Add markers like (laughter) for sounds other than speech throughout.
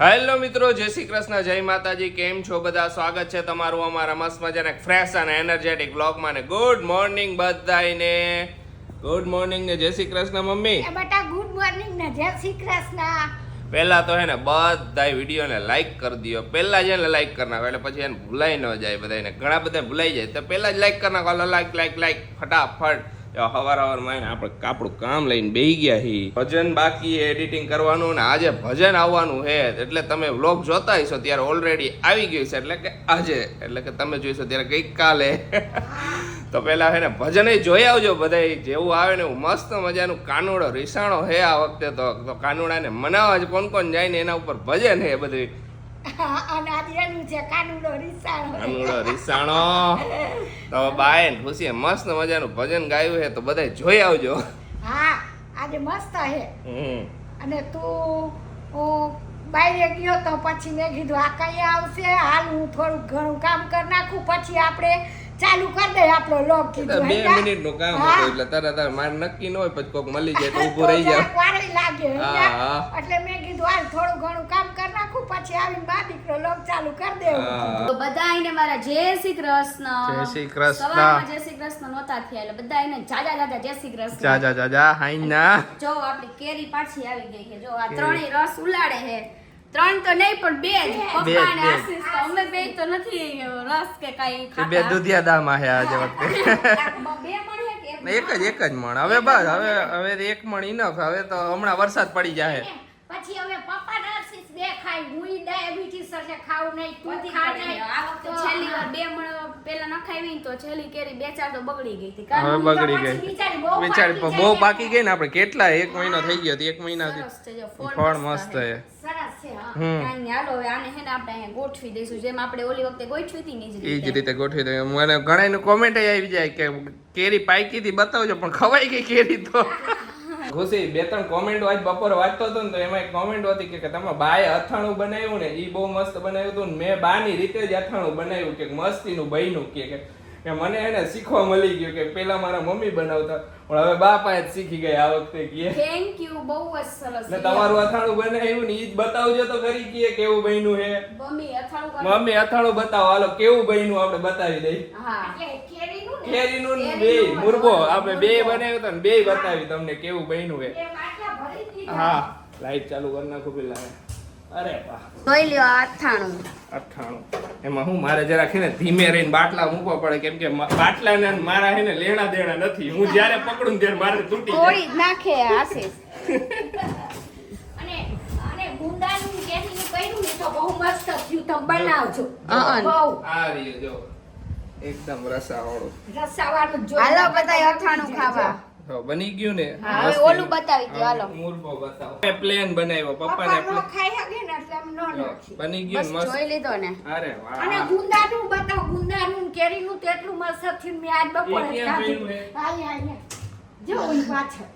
Hello મિત્રો જય શ્રી કૃષ્ણ જય માતાજી કેમ છો બધા? સ્વાગત છે તમારું અમારા મસ્ત મજાના ફ્રેશ અને એનર્જેટિક બ્લોગમાં ને ગુડ મોર્નિંગ બધાને ગુડ મોર્નિંગ ને જય શ્રી કૃષ્ણ મમ્મી. બેટા ગુડ મોર્નિંગ ને જય શ્રી કૃષ્ણ. પહેલા તો હે ને બધા વિડીયોને લાઈક કરી દો પહેલા જ એને લાઈક કરી નાખો એટલે પછી એને ભૂલાઈ ન જાય બધાને ઘણા બધા ભૂલાઈ જાય. તો પહેલા જ લાઈક કરી નાખો. લાઈક લાઈક લાઈક ફટાફટ. હવાર હવારમાં આપણે આપણું કામ લઈને બેહી ગયા હી. ભજન બાકી એડિટિંગ કરવાનું ને આજે ભજન આવવાનું છે એટલે તમે વ્લોગ જોતા હશો ત્યારે ઓલરેડી આવી ગયું છે. એટલે કે આજે. એટલે કે તમે જોઈશો ત્યારે ગઈકાલે (laughs) તો પેલા હે ને ભજન જોઈ આવજો બધા જેવું આવે ને એવું મસ્ત મજાનું કાનુડો રીસાણો હે આ વખતે તો. તો કાનુડાને મનાવવા જ કોણ કોણ જાય ને એના ઉપર ભજન હે બધું (laughs) અને આજે એનું છે કાનુડો રીસાણો. કાનુડો રીસાણો. તો બાય ખુશી મસ્ત મજાનું ભજન ગાયું છે તો બધા જોઈ આવજો. હા આજે મસ્ત હે અને તું હું બાયરે ગયો તો પછી મેં કીધું આ કઈ આવશે? હાલ હું થોડું ઘણું કામ કરી નાખું પછી આપણે ચાલુ કરી દે આપણો લોક કીધું બે મિનિટનું કામ હતું એટલે તરત માર નક્કી ન હોય પછી કોક મળી જાય તો ઊભું રહી જાય જરાક લાગે. એટલે મેં કીધું હાલ થોડું ઘણું કામ કરી નાખું પછી આવીને બા દીકરો લોક ચાલુ કરી દે. તો બધા આઈને મારા જય શ્રી કૃષ્ણ. જય શ્રી કૃષ્ણ. જય શ્રી કૃષ્ણ નોતા થયા એટલે બધા આઈને જાજા જાજા જય શ્રી કૃષ્ણ. જાજા જાજા હાઈ ના જો આપણી કેરી પાછી આવી ગઈ છે જો આ ત્રણેય રસ ઉલાડે છે. ત્રણ તો નહીં પણ બે જ. પપ્પા અને આશીષ તો અમે બે તો નથી રસ કે કાંઈ ખાતા બે દુધિયા દામાં છે આજે વખતે. બે (laughs) એક એક જ એક જ મણ. હવે બસ હવે હવે એક મણ ઇનફ હવે તો હમણાં વરસાદ પડી જાય પછી હવે પપ્પા નર્સિસ બે ખાય હું ડાયાબિટીસ છે ખાવું નહીં તું ખા નહીં. આ વખતે છેલ્લી વાર બે મણ પેલા ન ખાવી તો છેલ્લી કેરી બે ચાર તો બગડી ગઈ હતી. હવે બગડી ગઈ બિચારી બહુ પાકી બહુ પાકી ગઈ ને આપણે કેટલા એક મહિનો થઈ ગયો એક મહિનાથી સરસ ફળ મસ્ત છે. સરસ છે હા. હમ. કાંઈ નહીં, હાલો હવે આને હે ને આપણે અહીંયા ગોઠવી દઈશું. જેમ આપણે ઓલી વખતે ગોઠવી હતી ને એ જ રીતે. રીતે ગોઠવી દઈએ. મને ઘણા કોમેન્ટ આવી જાય કે કેરી પાકી હતી બતાવજો પણ ખવાઈ ગઈ કેરી તો. ખુશી. બે ત્રણ કોમેન્ટ આજ બપોર વાંચતો હતો ને તો એમાં એક કોમેન્ટ હતી કે- તમે બાએ અથાણું બનાવ્યું ને એ બહુ મસ્ત બનાવ્યું હતું ને મેં બાની રીતે જ અથાણું બનાવ્યું કે મસ્તીનું બન્યું કે કે મને એને શીખવા મળી ગયું કે પેલા મારા મમ્મી બનાવતા પણ હવે બા પાસે જ શીખી ગયા આ વખતે કે થેન્ક યુ બહુ જ સરસ. ને તમારું અથાણું બનાવ્યું ને ઈ જ બતાવજો તો ખરી કે કેવું બન્યું હે. મમ્મી અથાણું મમ્મી અથાણું બતાવો. હાલો કેવું બન્યું આપણે બતાવી દઈ. હા. એટલે કેરીનું ને કેરીનું ને બે. મુરબો આપણે બે. બનાવ્યો તો ને બે બતાવી તમને કેવું બન્યું હે. હા. લાઈટ ચાલુ કરી નાખો પેલા. અરે વાહ. જોઈ લ્યો આ અથાણું. એમાં હું મારે જરાક છે ને ધીમે રહીને બાટલા મૂકવા પડે કેમ કે બાટલા ને મારા હે ને લેણા દેણા નથી. હું જ્યારે પકડું ત્યારે મારે તૂટી જાય. નાખે આશીષ અને અને ગુંદાનું કેરીનું કર્યું ને તો બહુ મસ્ત થયું. તમે બનાવજો. અહં. આ રહ્યો જો. એકદમ રસાવાળું. રસાવાળું જો હાલો બધા અથાણું ખાવા. બની ગયું ને? હવે ઓલું બતાવી દે હાલો. મુરબો બતાવો. મેં પ્લેન બનાવ્યો પપ્પા ને પ્લેન ખાઈ શકે ને એટલે એમ નો નાખી બની ગયું મસ્ત. જોઈ લીધો ને. અરે વાહ. અને ગુંદા નું બતાવ ગુંદા નું કેરી નું તેટલું મસ્તથી મે આજ બપોરે એ ખાધું. હાય, હાય. જો ઓલી પાછળ.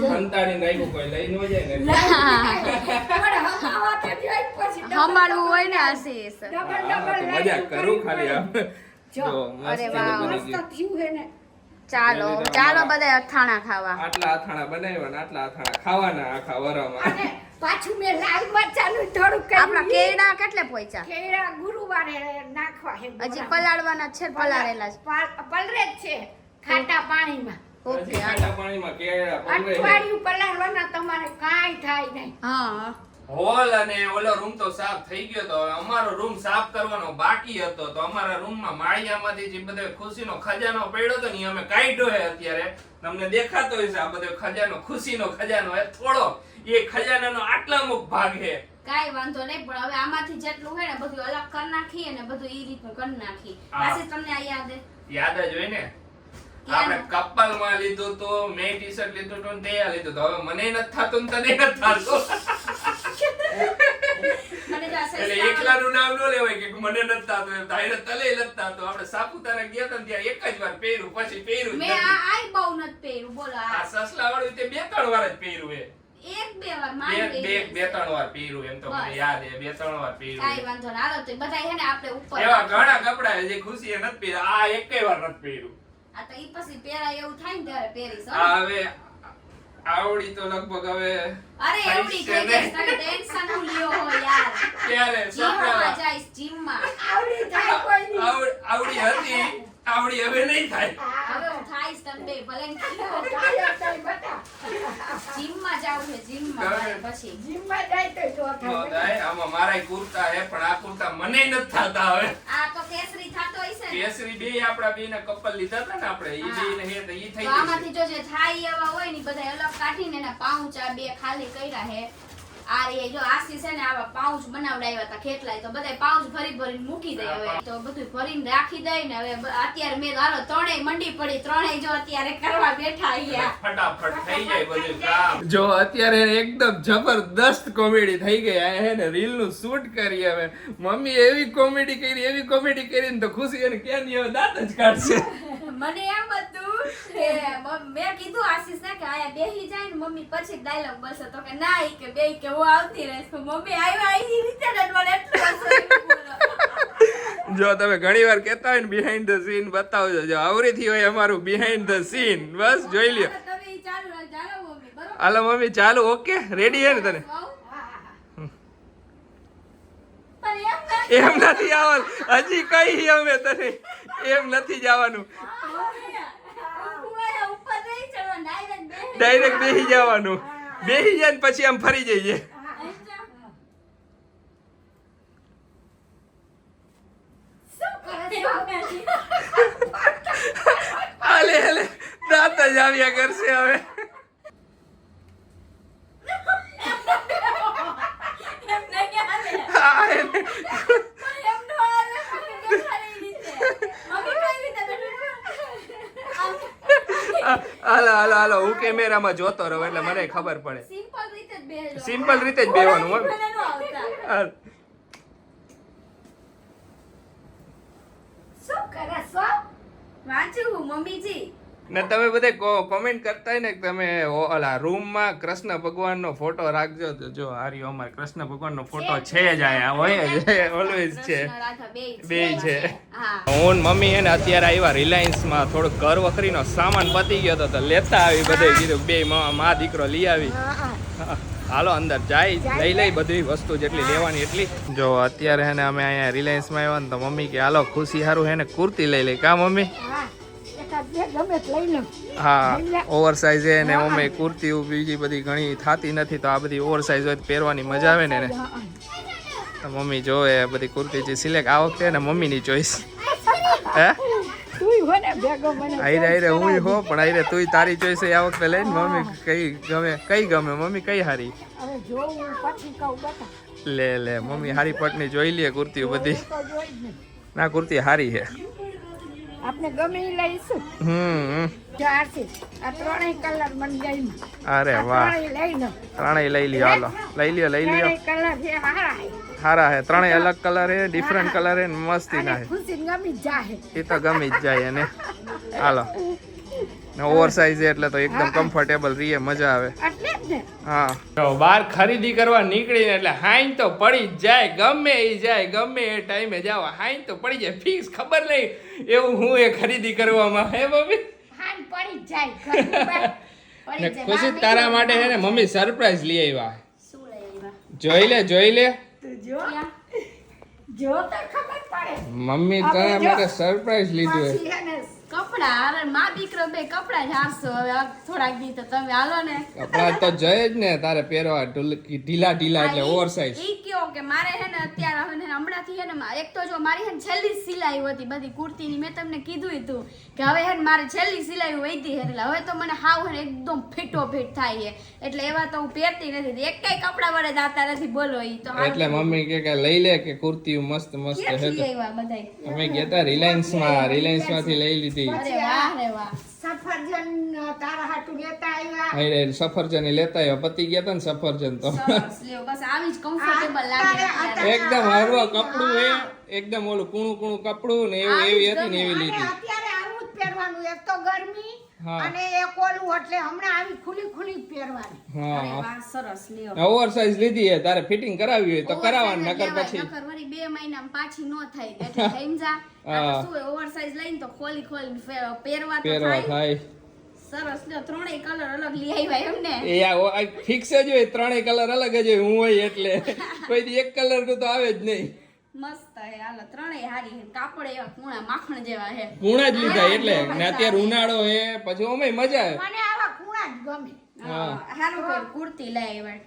સંતાડી નાખ્યું કોઈ લઈ ન જાય ને પણ હમાવા તો જોઈ પછી ડબલ હમાડવું હોય ને આશીષ. મજાક કરું ખાલી આમ. અરે વાહ. મસ્ત થયું હે ને ચાલો ચાલો બધા અથાણા ખાવા. આટલા અથાણા બનાવ્યા ને આટલા અથાણા ખાવાના આખા વરામાં. પાછું મેં લાલ મરચાંનું થોડુંક આપણા કેળા કેટલે પોઈચા કેળા ગુરુવારે નાખવા હે હજી પલાળવાના છે પલાળેલા છે પલરે જ છે ખાટા પાણીમાં. ઓકે ખાટા પાણીમાં કેળા પલરે અઠવાડિયું પલાળવાના તમારે કાઈ થાય નહીં. હા. હોલ અને ઓલો રૂમ તો સાફ થઈ ગયો તો હવે અમારો રૂમ સાફ કરવાનો બાકી હતો. તો અમારા રૂમમાં માળિયામાંથી જે બધો ખુશીનો ખજાનો પડ્યો હતો ને અમે કાઢ્યો હે અત્યારે. તમને દેખાતો હશે આ બધો ખજાનો ખુશીનો ખજાનો હે. થોડો એ ખજાનાનો આટલા અમુક ભાગ હે. કાઈ વાંધો નહીં પણ હવે આમાંથી જેટલું હોય ને બધું અલગ કરી નાખી અને બધું એ રીતનું કરી નાખી. પાછી તમને આ યાદ હે? યાદ જ હોય ને. ક્યાં? કપલમાં લીધું તો મેં ટી શર્ટ લીધું તો તે લીધું તો. હવે મને નથી થતું તને નથી થતું. એટલે સસલા એકલાનું નામ ન લેવાય કે મને નથી થતું એમ. તારે તલે નથી થતું. આપણે સાપુતારા ગયા હતા ત્યાં એક જ વાર પહેર્યું પછી પહેર્યું મેં આ આય બહુ નથી પહેર્યું બોલો આ. આ સસલા વાળું તે બે ત્રણ વાર જ પહેર્યું એ. એક બે વાર બે બે બે ત્રણ વાર પહેર્યું એમ તો મને યાદ છે બે ત્રણ વાર કાઈ વાંધો નહીં. હાલો તો બધા હે ને આપણે ઉપર એવા ઘણા કપડા જે ખુશીએ નથી પહેર્યા. આ એકેય વાર નથી પહેર્યું. આ તો ઈ પછી પહેરાય એવું થાય ને ત્યારે પહેરીશ આ હવે આવડી તો લગભગ હવે અરે આવડી પૈસે કઈ ને. ટેન્શન હું લ્યો હો યાર ક્યારે જીમમાં છોકરા જીમમાં આવડી થાય કોઈ નહીં. આવડ- આવડી હતી આવડી હવે નહીં થાય હવે હું થાઈશ તમને ભલે બતા. જીમમાં જાવું છે જીમમાં પછી જીમમાં જાય તો જો થાય. થાય આમાં મારાય કુર્તા હે પણ આ કુર્તા મને નથી થાતા હવે આ તો કેસરી થાતો હશે ને કેસરી બે આપડા બે ના કપલ લીધા હતા ને આપણે ઈ બે ને હે તો ઈ થઈ તો આમાંથી જો જે થાય એવા હોય ને બધા અલગ કાઢીને એના પાઉચા બે ખાલી કર્યા હે. આ રે જો આસી છે ને આવા પાઉચ બનાવડાવ્યા હતા ખેટલાય તો બધા પાઉચ ભરી ભરીને મૂકી દે હવે. તો બધું ભરીને રાખી દઈ ને હવે અત્યારે મેં હાલો ત્રણેય મંડી પડી ત્રણેય જો અત્યારે કરવા બેઠા અહીંયા. ફટાફટ થઈ જાય બધું કામ. જો અત્યારે એકદમ જબરદસ્ત કોમેડી થઈ ગઈ. આ હે ને રીલનું શૂટ કરી હવે. મમ્મી એવી કોમેડી કરી એવી કોમેડી કરીને તો ખુશી એને ક્યાં નહીં હવે દાંત જ કાઢશે. મને એમ કે મ- કીધું આશીષ ને કે આયા બેહી જાય ને મમ્મી પછી ડાયલોગ બોલશે તો કે ના ઈ કે બે કે હું આવતી રહીશ. મમ્મી આવ્યા ઈ રીતે મને એટલું જો તમે ઘણી વાર કહેતા હોય ને બિહાઇન્ડ ધ સીન બતાવજો. જો આવરીથી હોય અમારું બિહાઇન્ડ ધ સીન બસ જોઈ લ્યો. હાલો મમ્મી ચાલુ ઓકે? રેડી હે ને તને. એમ નથી. આવવાનું. હજી કઈ અમે તને? એમ નથી જવાનું કુવાયા ઉપર નહીં ચડવાનું, direct બેહી ડાયરેક્ટ બેસી જવાનું. બેસી જાય પછી આમ ફરી જઈએ? હાલે હાલે. દાંત જ આવ્યા કરશે હવે. હા, હાલે. હાલો હાલો હું કેમેરામાં જોતો રહું એટલે મને ખબર પડે સિમ્પલ રીતે જ બેવાનું હોય. શું કરે? વાંચું મમ્મીજી ને તમે બધે કોમેન્ટ કરતા ને તમે ઓલા રૂમમાં કૃષ્ણ ભગવાનનો ફોટો રાખજો તો જો હારી અમાર કૃષ્ણ ભગવાનનો ફોટો છે જ આયા હોય જ ઓલવેઝ (laughs) છે. બેય છે. હું. મમ્મી એને અત્યારે આવ્યા રિલાયન્સમાં થોડો ઘર વખરીનો સામાન પતી ગયો તો લેતા આવી બધે કીધું બે મા દીકરો લઈ આવી. હાલો અંદર જાય લઈ લઈ બધી વસ્તુ જેટલી લેવાની એટલી. જો અત્યારે હે ને અમે અહીંયા રિલાયન્સમાં આવ્યા ને તો મમ્મી કે હાલો ખુશી સારું હે ને કુર્તી લઈ લઈ. કા મમ્મી? હા. તો ઓવર સાઇઝ હે ને મમ્મી કુર્તી બીજી બધી ઘણી થાતી નથી તો આ બધી ઓવર સાઇઝ હોય પહેરવાની મજા આવે ને એને. તો મમ્મી જોવે બધી કુર્તી જે સિલેક્ટ આ વખતે ને મમ્મીની ચોઈસ (laughs) હે? આઈરે આઈરે હું હો પણ આઈરે તુંય તારી ચોઈસ આ વખતે લઈને મમ્મી કઈ ગમે કઈ ગમે? મમ્મી કઈ હારી? લે લે મમ્મી હારી પટની જોઈ લે કુર્તી બધી. તો. ના. કુર્તી હારી છે આપણે ગમે લઈશું. હમ. ચારથી. આ ત્રણેય કલર મને ગઈ અરે વાહ. ત્રણેય લઈ ત્રણેય લઈ લ્યો હાલો. લઈ લ્યો લઈ લ્યો. કલર છે હારા છે. હારા હે ત્રણેય અલગ કલર હે ડિફરન્ટ કલર હે મસ્તી ના હે ખુશી ગમી જાય. એ તો ગમી જ જાય એને. હાલો. (laughs) ઓવર સાઇઝ એટલે તો એકદમ કમ્ફર્ટેબલ રહીએ મજા આવે. ને. હા. તો બહાર ખરીદી કરવા નીકળીને એટલે હાઈન તો પડી જ જાય ગમે એ જાય ગમે એ ટાઈમે જાવ હાઈન તો પડી જાય ફિક્સ ખબર નહીં એવું હું એ ખરીદી કરવામાં હે મમ્મી? પડી જ જાય ને ખુશી તારા માટે છે ને મમ્મી સરપ્રાઈઝ લઈ આવ્યા? જોઈ લે જોઈ લે. જો જો તો ખબર પડે. મમ્મી તારા માટે સરપ્રાઈઝ લીધું કપડા અરે માં દીકરો બે કપડા જ હારશો. હવે થોડાક દી તો તમે હાલો ને. કપડા તો જય જ ને તારે પહેરવા ઢીલા ઢીલા એટલે ઓવરસાઇઝ. ઈ કયો કે મારે હે ને અત્યારે હવે હમણાંથી હે ને એક તો જો મારી હે ને છેલ્લી સિલાઈ હતી બધી કુર્તીની મેં તમને કીધું હતું કે હવે હે ને મારે છેલ્લી સિલાઈ વધી હે એટલે હવે તો મને હાવ હે એકદમ ફીટો ફીટ થાય છે એટલે એવા તો હું પહેરતી નથી. એક કઈ કપડા વડે જાતા નથી બોલો ઈ તો એટલે મમ્મી કે કે લઈ લે કે કુર્તી મસ્ત મસ્ત હે તો અમે ગયા રિલાયન્સમાં રિલાયન્સમાંથી લઈ લીધી. સફરજન તારા હાટુ લેતા આવ્યા. હાય સફરજન ઈ લેતા આવ્યા. પતી ગયા તા ને સફરજન તો. બસ આવી જ કમ્ફર્ટેબલ લાગે અત્યારે- અત્યારે. એકદમ હરવા કપડું હે. એકદમ ઓલું કૂણું કૂણું કપડું ને એવું એવી હતી ને એવી લીધી. અત્યારે આવું જ પહેરવાનું એક તો ગરમી. અને એક ઓલું એટલે હમણાં આવી ખુલી ખુલી પહેરવાની. હા. સરસ લ્યો. ઓવર સાઇઝ લીધી હે તારે ફિટિંગ કરાવી હોય તો કરાવવાનું નકર પછી. નકર વળી બે મહિનામાં પાછી નો થાય. (laughs) એટલે સમજા? આ. શું ઓવર સાઈઝ લઈને તો ખોલી ખોલી પહેરવા તો પહેરવા થાય. સરસ લ્યો ત્રણેય કલર અલગ લઈ આવ્યા એમ ને? એ આ ફિક્સ જ હોય ત્રણેય કલર અલગ જ હોય હું હોય એટલે. (laughs) કોઈ દી એક કલરનું તો આવે જ નહીં. મસ્ત હે હાલો ત્રણેય હારી હે કાપડ એવા કૂણા માખણ જેવા હે. કુણા જ લીધા એટલે ને અત્યારે ઉનાળો હે પછી ઓમે મજા આવે. મને આવા ખૂણા જ ગમે. હા, હારું કર્યું કુર્તી લઈ આવ્યા.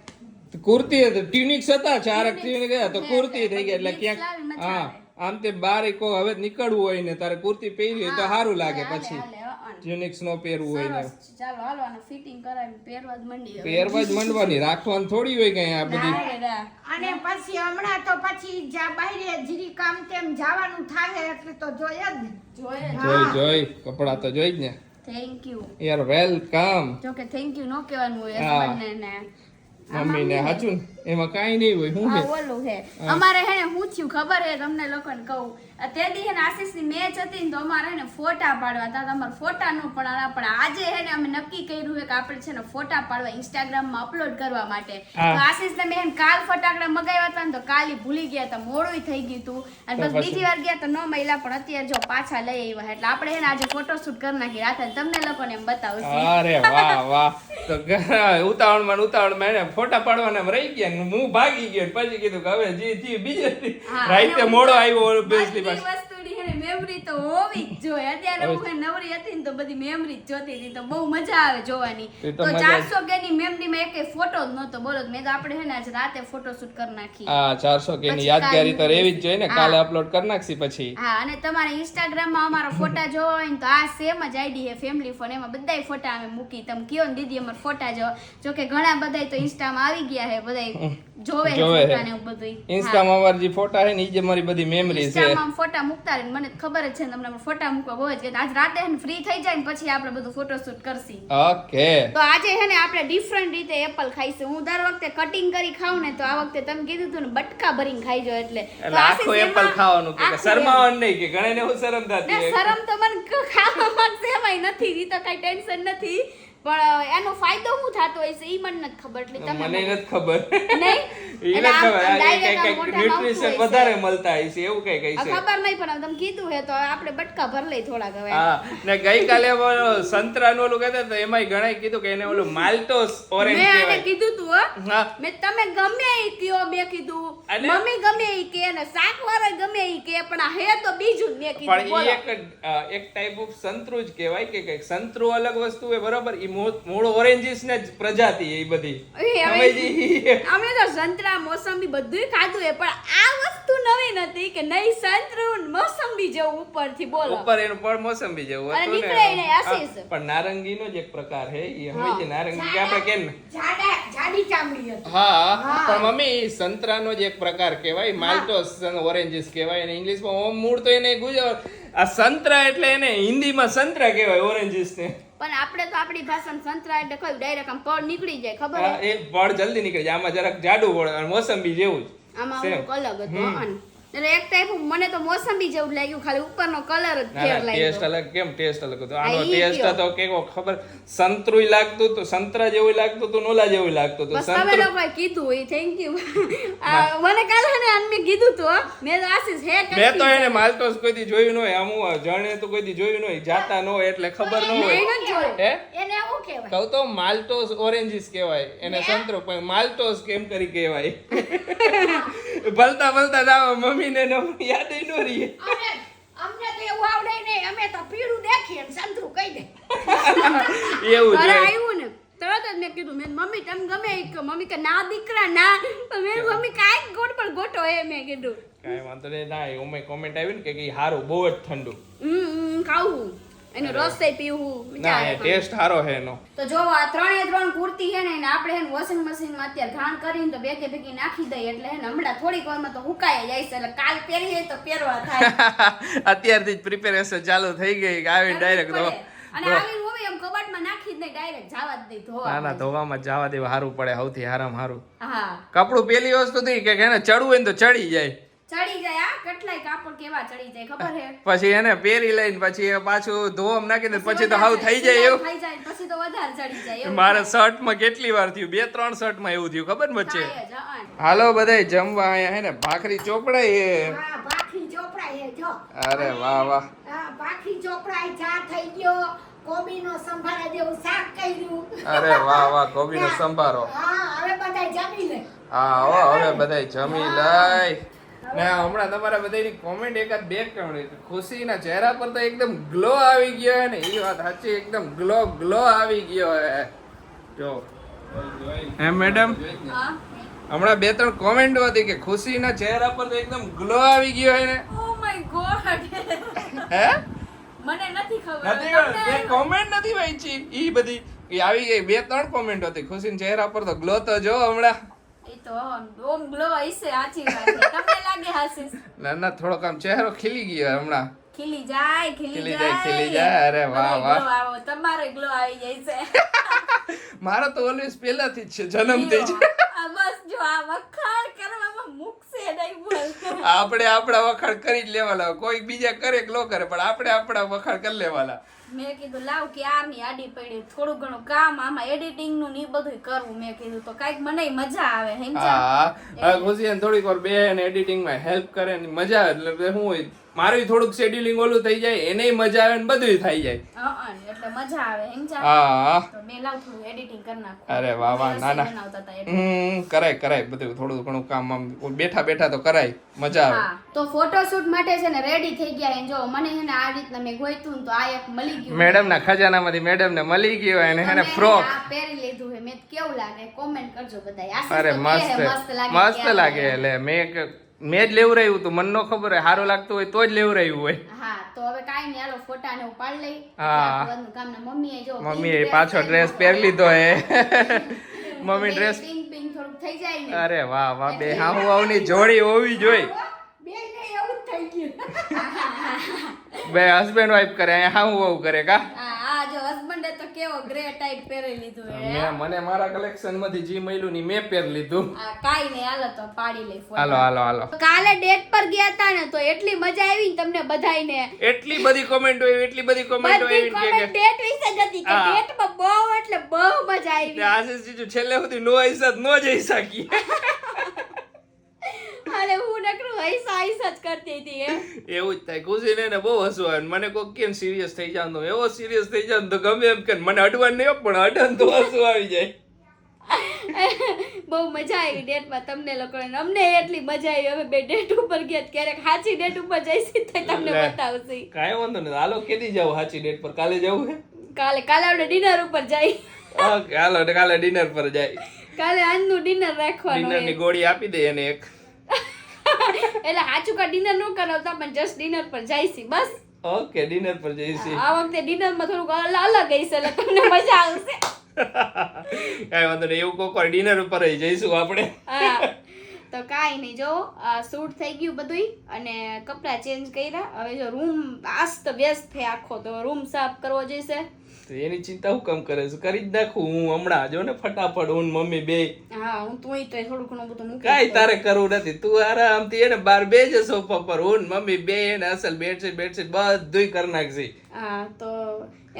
કુર્તી ટ્યુનિક્સ હતા ટ્યુનિક હતા તો કુર્તી થઈ ગઈ એટલે ક્યાંક હા આમ તે બારે કો હવે નીકળવું હોય ને તારે કુર્તી પહેરી હોય તો સારું લાગે પછી. ટ્યુનિક્સ નો પહેરવું હોય ને. ચાલો હાલો આને ફિટિંગ કરાવી પહેરવા જ મંડી પહેરવા જ મંડવાની. રાખવાની થોડી હોય કઈ આ બધી. અને પછી હમણાં તો પછી જા બહારે જીરી કામ તેમ જવાનું થાય એટલે તો જોઈએ જ જોઈએ. જોઈ જોઈ. કપડા તો જોઈ જ ને. થેન્ક યુ યાર વેલકમ જો કે થેન્ક યુ નો કહેવાનું હોય હા. ને ને મમ્મી ને હાચું એમાં કઈ નહીં હોય. હું છે અમારે હે હું થયું ખબર હે? તમને લોકોને કહું. તે દી હે ને આશીષની મેચ હતી ને તો અમારે એને ફોટા પાડવા હતા. ફોટા નો પડાણા પણ આજે હે ને અમે નક્કી કર્યું કે આપણે છે ને ફોટા પાડવા ઇન્સ્ટાગ્રામમાં અપલોડ કરવા માટે. તો આશીષને મેં કાલ ફટાકડા મગાવ્યા હતા ને તો કાલે ભૂલી ગયા હતા. મોડું થઈ ગયું હતું અને બસ બીજી વાર ગયા તો ન મળ્યા પણ અત્યારે જો પાછા લઈ આવ્યા એટલે આપણે હે ને આજે ફોટોશૂટ કરી નાખી રાતે તમને લોકોને એમ બતાવું અરે વાહ વાહ. તો ઉતાવળમાં ઉતાવળમાં એને ફોટા પાડવાના રહી ગયા હું ભાગી ગયો પછી કીધું કે હવે જી જી બીજે રાતે મોડો આવ્યો ઓબ્વિયસલી બધી memory તો હોવી જ જોઈએ. અત્યારે હું નવરી હતી ને તો બધી મેમરી જ જોતી હતી તો બહુ મજા આવે જોવાની. તો. 400 કે ની મેમરી માં એકેય ફોટો જ નહોતો બોલો મેં તો આપણે હે ને આજે રાતે શૂટ કરી નાખી. હા ચારસો કે ની યાદગારી તો રહેવી જ જોઈએ ને. કાલે અપલોડ કરી નાખશી પછી. હા અને તમારે ઇન્સ્ટાગ્રામમાં અમારા ફોટા જોવા હોય ને તો આ સેમ જ આઈડી હે ફેમિલી ફોન એમાં બધાય ફોટા અમે મૂકી. તમે કયો ને દીદી અમારા ફોટા જો. જો કે ઘણા બધાય તો ઇન્સ્ટામાં માં આવી ગયા હે બધાય જોવે જોવે ફોટા ને એવું બધું ઇન્સ્ટામાં અમારી જે ફોટા હે ને એ જે મારી બધી મેમરી છે. ઇન્સ્ટામાં ફોટા મૂકતા રહે ને મને ખબર જ છે ને તમને ફોટા મૂકવા બહુ જ કે આજ રાતે ફ્રી થઈ જાય ને પછી આપણે બધું ફોટોશૂટ કરશી. ઓકે તો આજે હે ને આપણે ડિફરન્ટ રીતે એપલ ખાઈશું. હું દર વખતે કટિંગ કરી ખાઉં ને તો આ વખતે તમે કીધું હતું ને બટકા ભરીને ખાઈજો એટલે. તો એટલે આશીષ એપલ ખાવાનું કે શરમાવાનું નહીં કે ઘણા ને હું શરમ થતી શરમ તો મને ખાવા ખાવામાં સેમાંય નથી ઈ તો કઈ ટેન્શન નથી. પણ એનો ફાયદો શું થતો હોય છે એ મને નથી ખબર એટલે તમે મને નથી ખબર. નહીં? નથી ખબર. ન્યુટ્રિશન. વધારે મળતા હોય છે એવું કઈ કઈ છે. ખબર નહીં પણ તમે કીધું હે તો આપણે બટકા ભર લઈ થોડાક હવે. હા ને ગઈકાલે સંતરાનું ઓલું કહેતા તો એમાંય ઘણાય કીધું કે એને ઓલું માલ્ટોસ ઓરેન્જ મેં આને કીધું તું હા. મેં તમે ગમે એ કયો મેં કીધું? મમ્મી ગમે એ કે અને શાક ગમે એ કે પણ હે તો બીજું મેં કીધું પણ એક એક ટાઈપ ઓફ સંતરું જ કહેવાય કે કંઈક સંતરું અલગ વસ્તુ એ બરોબર? ઈ મૂળ ઓરેન્જીસ ને પ્રજાતિ એ બધી. હવે? (laughs) અમે તો સંતરા મોસંબી બધું ખાધું હે પણ આ વસ્તુ નવી નથી કે નહીં સંતરું મોસંબી જેવું ઉપરથી બોલો. ઉપર એનું પણ મોસંબી જેવું હતું ને. નીકળે આશીષ. પણ નારંગીનો જ એક પ્રકાર હે એ હા. જે નારંગી કે આપણે કેમ? જાડા જાડી ચામડી હતી. હા. પણ મમ્મી સંતરા સંતરાનો જ એક પ્રકાર કહેવાય. માલ્ટોસ ઓરેન્જીસ કહેવાય ને ઇંગ્લિશમાં ઓમ મૂળ તો એને ગુજર આ સંતરા એટલે એને હિન્દીમાં સંતરા કહેવાય ઓરેન્જીસ ને પણ આપણે તો આપણી ભાષામાં સંતરા એટલે કહ્યું ડાયરેક્ટ આમ પડ નીકળી જાય ખબર એ ફળ જલ્દી નીકળી જાય. આમાં જરાક જાડું ફળ અને મોસંબી જેવું જ. આમાં અલગ હતું અન. એટલે એક ટાઈપ મને તો મોસંબી જેવું લાગ્યું ખાલી ઉપરનો કલર જ ફેર લાગ્યો. ટેસ્ટ અલગ કેમ ટેસ્ટ અલગ હતો? આનો ટેસ્ટ. હતો કેવો ખબર સંતરુય લાગતું તો સંતરા જેવું લાગતું તો નોલા જેવું લાગતું હતું. બસ તમે લોકોએ કીધું એ થેન્ક યુ મને કાલે ને મેં કીધું તું. મેં તો આશીષ હે મેં તો એને માલ્ટોસ કોઈ દી જોયું ન હોય આમ જણે તો કોઈ દી જોયું ન હોય જાતા ન હોય એટલે ખબર ન હોય. જોયું. હે કહેવાય? કહું તો માલ્ટોસ ઓરેન્જીસ કહેવાય એને સંતરો પણ માલ્ટોસ કેમ કરી કહેવાય? ભલતા ભલતા જાવ મમ્મીને ને યાદ ન રહીએ અમને તો એવું આવડે નહીં. અમે તો પીળું દેખીએ ને સંતરું કહી દે. એવું છે આવ્યું ને તરત જ મેં કીધું મેં મમ્મી તમે ગમે એક મમ્મી કે ના દીકરા ના. તો મેં મમ્મી કાંઈક ગોટ પણ ગોટો એ મેં કીધું. કાંઈ વાંધો નહીં ના ઉમે કોમેન્ટ આવી ને કે હારું બહુ જ ઠંડુ. હમ, ખાવું. એનો રસ પીવું. ના એ ટેસ્ટ સારો છે એનો. તો જો આ ત્રણે ત્રણ કુર્તી છે ને એને આપણે હે વોશિંગ મશીનમાં અત્યારે ઘાણ કરીને તો બે કે ભેગી નાખી દઈએ. એટલે હે ને હમણાં થોડીક વારમાં તો હુકાઈ જાય છે. એટલે કાલ પહેરીએ તો પહેરવા થાય. (laughs) અત્યારથી જ પ્રિપેરેશન ચાલુ થઈ ગઈ કે આવી ડાયરેક્ટ તો અને આવી મૂવી એમ કબાટમાં નાખી જ નહીં ડાયરેક્ટ જવા જ નહીં ધોવા ના ના ધોવામાં જવા દેવા સારું પડે સૌથી હારામાં સારું હા. કપડું પેલી વસ્તુ થી કે એને ચડવું હોય તો ચડી જાય. ચડી જાય આ કેટલાય કાપડ કેવા ચડી જાય ખબર હે? પછી એને પહેરી લઈને પછી પાછું ધોમ નાખી દે પછી તો હાવ થઈ જાય એવું. થઈ જાય પછી તો વધારે ચડી જાય મારા શર્ટ શર્ટમાં કેટલી વાર થયું? બે ત્રણ શર્ટમાં એવું થયું ખબર વચ્ચે. હાલો બધાય જમવા અહીંયા હે ને ભાખરી ચોપડાઈ એ. ભાખરી ચોપડાય એ જો. અરે વાહ વાહ. ભાખરી ચોપડાય ચા થઈ ગયો. કોબીનો સંભાળા જેવું શાક કર્યું. અરે વાહ વાહ કોબીનો (laughs) સંભારો. હા હવે બધા જમી લે. હા હવે બધાય જમી લઈ. ને હમણાં તમારા બધાની કોમેન્ટ એકાદ બે કમણી ખુશીના ચહેરા પર તો એકદમ ગ્લો આવી ગયો હે ને. એ વાત સાચી એકદમ ગ્લો ગ્લો આવી ગયો હે. જો. હે મેડમ હમણાં બે ત્રણ કોમેન્ટ હતી કે ખુશીના ચહેરા પર તો એકદમ ગ્લો આવી ગયો હે ને. ઓ માય ગોડ હે? મને નથી ખબર. નથી તમને કોમેન્ટ નથી વાંચી. ઈ બધી આવી ગઈ. બે ત્રણ કોમેન્ટ હતી. ખુશીના ચહેરા પર તો ગ્લો તો જો હમણાં. ના ના થોડોક આમ ચહેરો ખીલી ગયો હમણાં. ખીલી જાય ખીલી જાય. ખીલી જાય. અરે વાહ, વાહ. તમારો ગ્લો આવી જાય છે. (laughs) મારો તો ઓલવેઝ પહેલાથી જ છે જન્મથી જ. આ બસ જો આ વખાણ કરવામાં બોલ આપણે આપણા વખાણ કરી જ લેવાના. કોઈ બીજા કરે કે ન કરે પણ આપણે આપણા વખાણ કરી લેવાના. મેં કીધું લાવ ક્યારની આડી પડી થોડું ઘણું કામ આમાં એડિટિંગનું ને બધું કરવું. મેં કીધું તો કંઈક મને મજા આવે હા ખુશી થોડીક વાર બે ને એડિટિંગમાં હેલ્પ કરે ને મજા આવે એટલે શું હોય મારું થોડુંક શેડ્યુલિંગ ઓલું થઈ જાય એને મજા આવે ને બધું થઈ જાય. હં, મજા આવે સમજ્યા હા. તો મેં લાવ થોડું એડિટિંગ કરી નાખું. અરે વાહ વાહ ના ના. હમ કરાય કરાય. બધું થોડું ઘણું કામ આમ બેઠા બેઠા તો કરાય. મજા આવે. તો ફોટોશૂટ માટે છે ને રેડી થઈ ગયા જો મને ને આ રીતના મેં ગોઈતું તો આ એક મળી ગયું. મેડમ ના ખજાનામાંથી મેડમ ને મળી ગયો એને ફ્રોક પહેરી લીધું મેં કેવું લાગે? કોમેન્ટ કરજો અરે મસ્ત. મસ્ત લાગે એટલે મેં મેં જ લેવું રહ્યું તું મને ન ખબર હોય સારું લાગતું હોય તો જ લેવું રહ્યું હોય. હા તો હવે કાંઈ નહીં હાલો ફોટા ને હું પાડી લઈ. હા. કામના મમ્મીએ જો મમ્મીએ પાછો ડ્રેસ પહેરી લીધો હે. (laughs) મમ્મી ડ્રેસ પિંક પિંક થોડુંક થઈ જાય ને. અરે વાહ વાહ બે હાહુ આવની જોડી હોવી જોઈ. બે ને એવું જ થઈ ગયું. બે હસબન્ડ વાઈફ કરે હા હું આવું કરે કા? કેવો ગ્રે ટાઈપ પહેરી લીધું મેં મને મારા કલેક્શનમાંથી જે મળ્યું ની મેં પહેરી લીધું. આ કાઈ નહીં હાલો તો પાડી લઈ હાલો હાલો હાલો. કાલે ડેટ પર ગયા હતા ને તો એટલી મજા આવી ને તમને બધાયને. એટલી બધી કોમેન્ટ હોય એટલી બધી કોમેન્ટ એવી કે ડેટ વિશે જ હતી કે ડેટમાં બહુ એટલે બહુ મજા આવી. આશીષ જીજુ છેલ્લે સુધી નો આઈસા નો જઈ શકી હૈસા હૈસા જ કરતી હતી એવું જ થાય. ખુશી ને બહુ હસવું આવે મને કોઈ કેમ સિરિયસ થઈ જાવ તો એવો સિરિયસ થઈ જાવ તો ગમે એમ કે મને અડવાનું નહીં પણ અડન તો હસવું આવી જાય. બહુ મજા આવી ડેટમાં તમને લોકોને. અમને એટલી મજા આવી. હવે બે ડેટ ઉપર ગયા ક્યારેક સાચી ડેટ ઉપર જઈશી તો તમને. બતાવશી. કાંઈ વાંધો નહીં. હાલો કેદી જાવ સાચી ડેટ પર? કાલે જવું હે? કાલે કાલે આપણે ડિનર ઉપર જાય. ઓકે હાલો કાલે ડિનર પર જાય. કાલે આજનું ડિનર રાખવાનું ડિનરની ગોળી આપી દે એને એક. એટલે સાચું કા ડિનર ન કરાવતા પણ જસ્ટ ડિનર પર જઈશી બસ. ઓકે ડિનર પર જઈશી. આ વખતે ડિનરમાં માં થોડું અલગ હશે એટલે તમને મજા આવશે. (laughs) કાઈ વાંધો નહીં એવું કોક ડિનર ઉપર જઈશું આપણે. (laughs) તો કાંઈ નહીં જો શૂટ થઈ ગયું બધુંય અને કપડાં ચેન્જ કર્યા. હવે જો રૂમ આસ્ત વ્યસ્ત થઈ આખો તો રૂમ સાફ કરવો જોઈશે. તો એની ચિંતા હું કામ કરે છે? કરી જ નાખું હું હમણાં જો ને ફટાફટ હું મમ્મી બે. હા હું તું તો થોડું ઘણું બધું મૂકી કાઈ તારે કરવું નથી. તું આરામથી એને બાર બેજે સોફા પર. હું મમ્મી બે એને અસલ બેડશીટ બેડશીટ બધુંય કરી નાખશે હા તો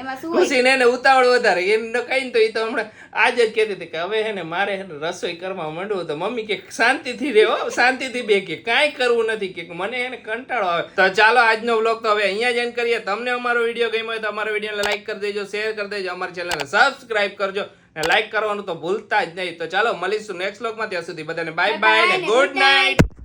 એમાં શું ખુશીને એને ઉતાવળ વધારે. એમને કઈ તો એ તો હમણાં આજે જ કહેતી હતી કે હવે હે ને મારે રસોઈ કરવા માંડવું તો મમ્મી કે શાંતિથી રહેવો શાંતિથી બે કે કાંઈ કરવું નથી. કે મને એને કંટાળો આવે. તો ચાલો આજનો વ્લોગ તો હવે અહીંયા જ end કરીએ. તમને અમારો વીડિયો ગમ્યો હોય તો અમારો વિડીયોને લાઈક કરી દેજો શેર કરી દેજો અમારી ચેનલને સબસ્ક્રાઇબ કરજો. અને લાઈક કરવાનું તો ભૂલતા જ નહીં. તો ચાલો મળીશું નેક્સ્ટ વ્લોગમાં ત્યાં સુધી બધાને બાય બાય ને ગુડ નાઇટ